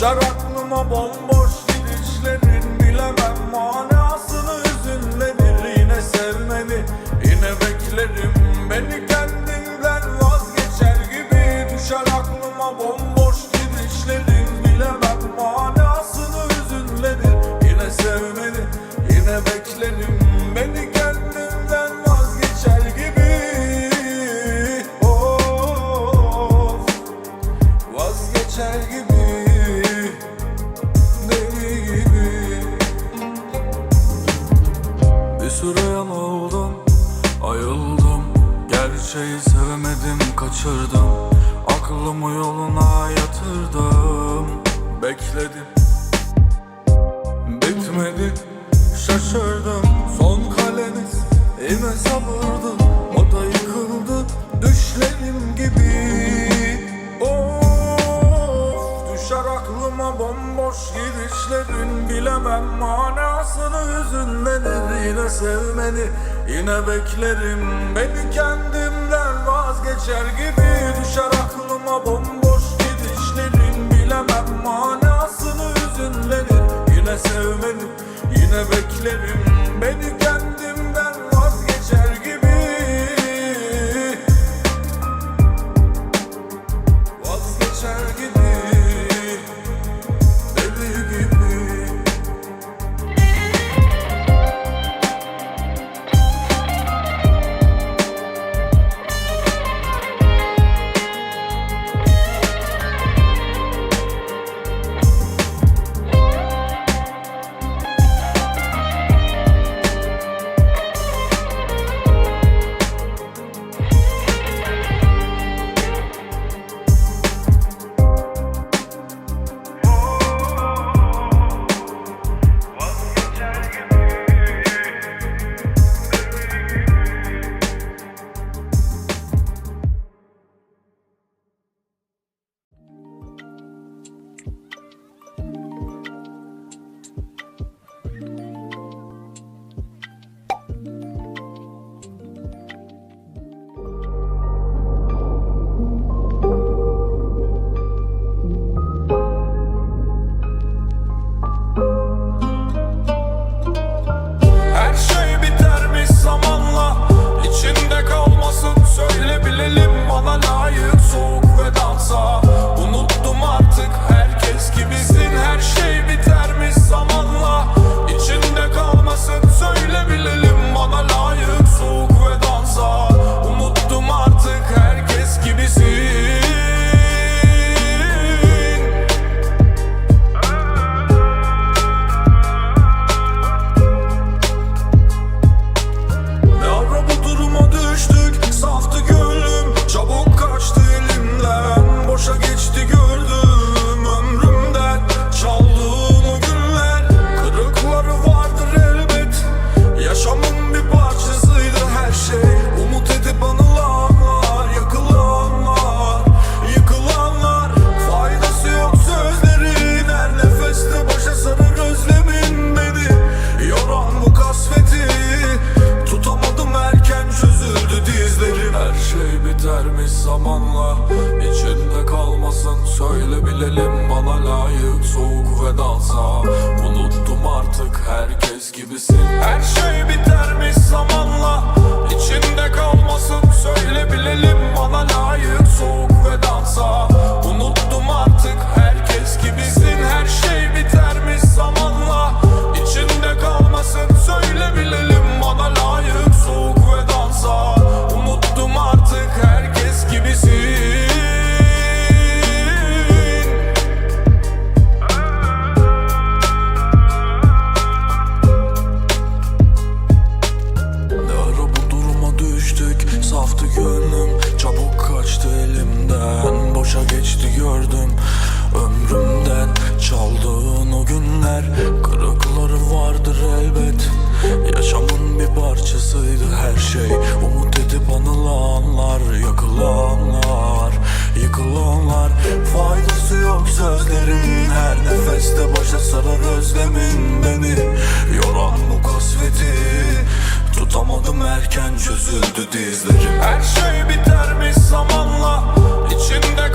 Düşer aklıma bomboş gidişlerin Bilemem manasını Bir süre yanıldım Ayıldım. Gerçeği sevemedim kaçırdım. Aklımı yoluna yatırdım. Bekledim. Bitmedi. Şaşırdım. Son kaleniz Yine sabırdı. O da yıkıldı. Düşlerim gibi. Of Düşer aklıma bomboş gidişlerin. Bilemem manasını hüzünlenir Yine sevmeni yine beklerim. Beni kendimden vazgeçer gibi Düşer aklıma bomboş gidişlerin. Bilemem manasını hüzünlenir. Yine sevmeni yine beklerim. Beni bitermiş zamanla? İçinde kalmasın söyle bilelim Bana layık soğuk ve dansa Unuttum artık herkes gibisin. Her şey bitermiş Saftı gönlüm Çabuk kaçtı elimden. Boşa geçti gördüm Ömrümden. Çaldığın o günler Kırıkları vardır elbet. Yaşamın bir parçasıydı her şey. Umut edip anılanlar Yakılanlar Yıkılanlar. Faydası yok sözlerin Her nefeste başa sarar özlemin Tutamadım erken çözüldü dizlerim. Her şey bitermiş zamanla. İçinde